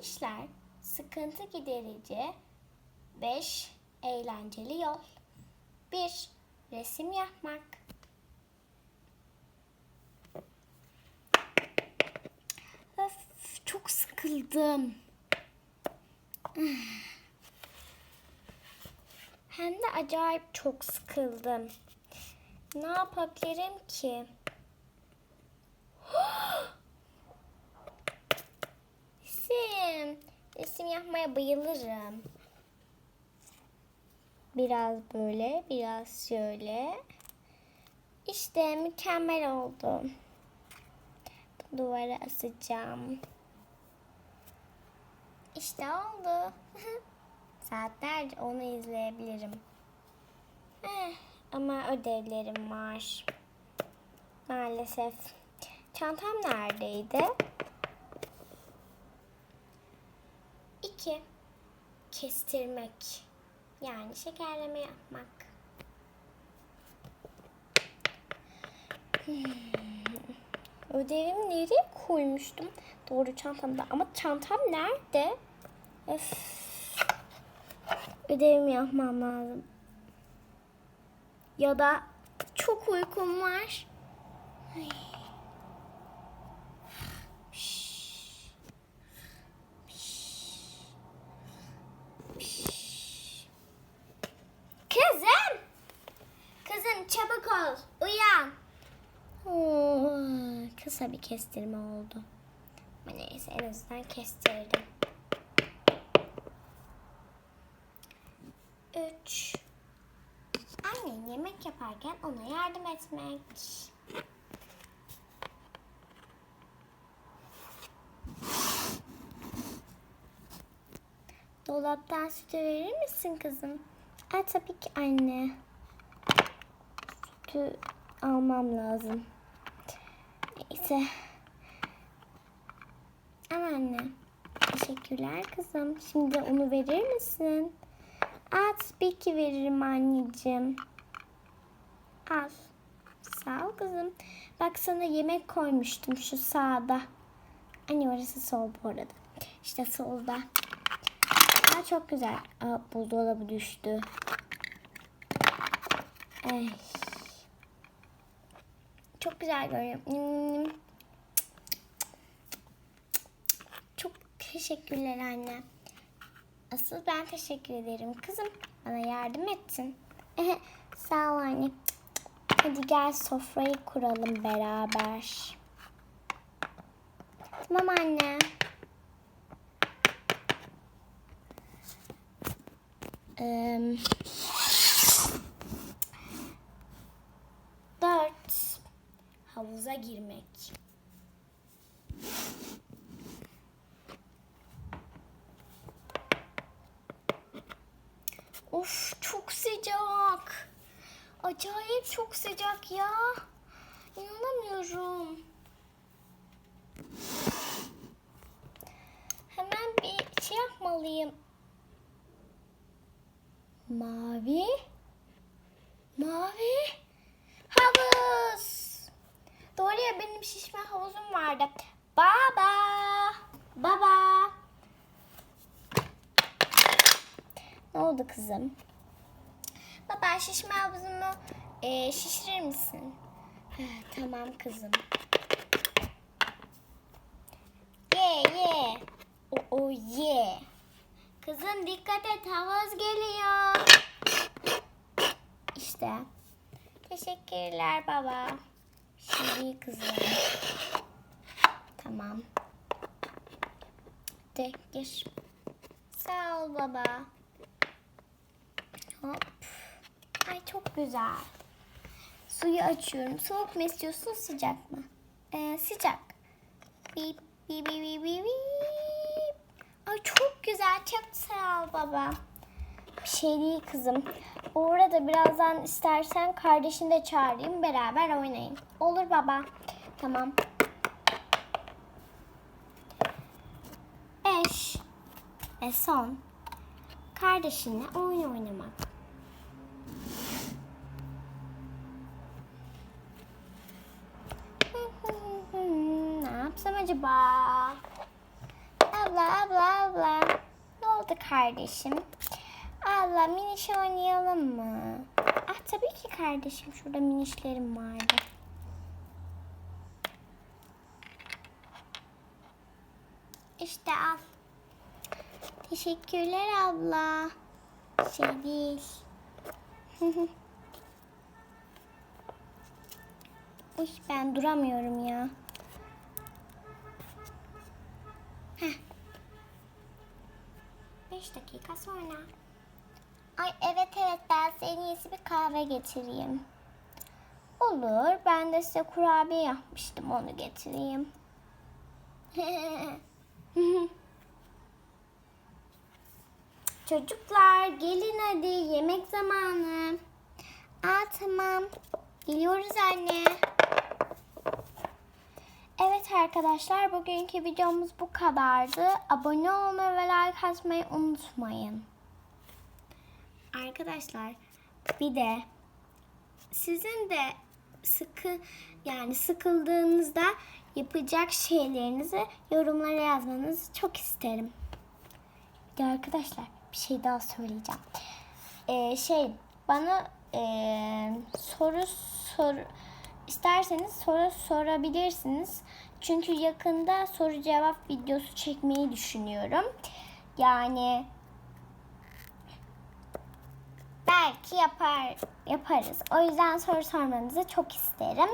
işler, sıkıntı giderici 5 eğlenceli yol. 1. Resim yapmak. Öf, çok sıkıldım. Hem de acayip çok sıkıldım. Ne yapabilirim ki? Resim. Resim yapmaya bayılırım. Biraz böyle, biraz şöyle. İşte mükemmel oldu. Duvara asacağım. İşte oldu. Saatlerce onu izleyebilirim. Eh, ama ödevlerim var. Maalesef. Çantam neredeydi? İki. Kestirmek. Yani şekerleme yapmak. Hmm. Ödevimi nereye koymuştum? Doğru çantamda. Ama çantam nerede? Öf. Ödevimi yapmam lazım. Ya da çok uykum var. Ay. Kızım! Kızım çabuk ol. Uyan. Oo, kısa bir kestirme oldu. Neyse en azından kestirdim. Üç. Annen yemek yaparken ona yardım etmek. Dolaptan sütü verir misin kızım? E, tabii ki anne. Sütü almam lazım. Neyse. Ama anne. Teşekkürler kızım. Şimdi onu verir misin? Aa, tabii ki veririm anneciğim. Al. Sağ ol kızım. Bak sana yemek koymuştum şu sağda. Anne orası sol bu arada. İşte solda. Aa, çok güzel. Aa, buzdolabı düştü. Ay. Çok güzel görünüyor. Çok teşekkürler anne. Asıl ben teşekkür ederim kızım. Bana yardım ettin. Sağ ol anne. Hadi gel sofrayı kuralım beraber. Tamam anne. Ee, dört. Havuza girmek. Of çok sıcak. Acayip çok sıcak ya. İnanamıyorum. Hemen bir şey yapmalıyım. Mavi. Mavi. Havuz. Doğru ya benim şişme havuzum vardı. Baba. Baba. Ne oldu kızım? Baba şişme havuzumu e, şişirir misin? Ha, tamam kızım. Ye ye. O, o ye. Kızım dikkat et havuz geliyor. İşte. Teşekkürler baba. Şimdi kızım. Tamam. De gir. Sağ ol baba. Hop. Ay çok güzel. Suyu açıyorum. Soğuk mu istiyorsun sıcak mı? Ee, sıcak. Bip bip bip bip bip. Ay çok güzel. Çok sağ ol baba. Bir şey değil kızım. Bu arada birazdan istersen kardeşini de çağırayım. Beraber oynayın. Olur baba. Tamam. Beş. Ve son. Kardeşinle oyun oynamak. ne yapsam acaba? Abla abla abla. Ne oldu kardeşim? Abla miniş oynayalım mı? Ah tabii ki kardeşim. Şurada minişlerim vardı. İşte al. Teşekkürler abla. Şey değil. Uy ben duramıyorum ya. Heh. Beş dakika sonra. Ay evet evet ben size en iyisi bir kahve getireyim. Olur ben de size kurabiye yapmıştım onu getireyim. Çocuklar gelin hadi yemek zamanı. Aa tamam. Geliyoruz anne. Arkadaşlar bugünkü videomuz bu kadardı. Abone olmayı ve like atmayı unutmayın. Arkadaşlar bir de sizin de sıkı yani sıkıldığınızda yapacak şeylerinizi yorumlara yazmanızı çok isterim. Bir de arkadaşlar bir şey daha söyleyeceğim. Ee, şey bana ee, soru sor isterseniz soru sorabilirsiniz. Çünkü yakında soru cevap videosu çekmeyi düşünüyorum. Yani belki yapar yaparız. O yüzden soru sormanızı çok isterim.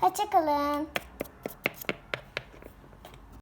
Hoşçakalın.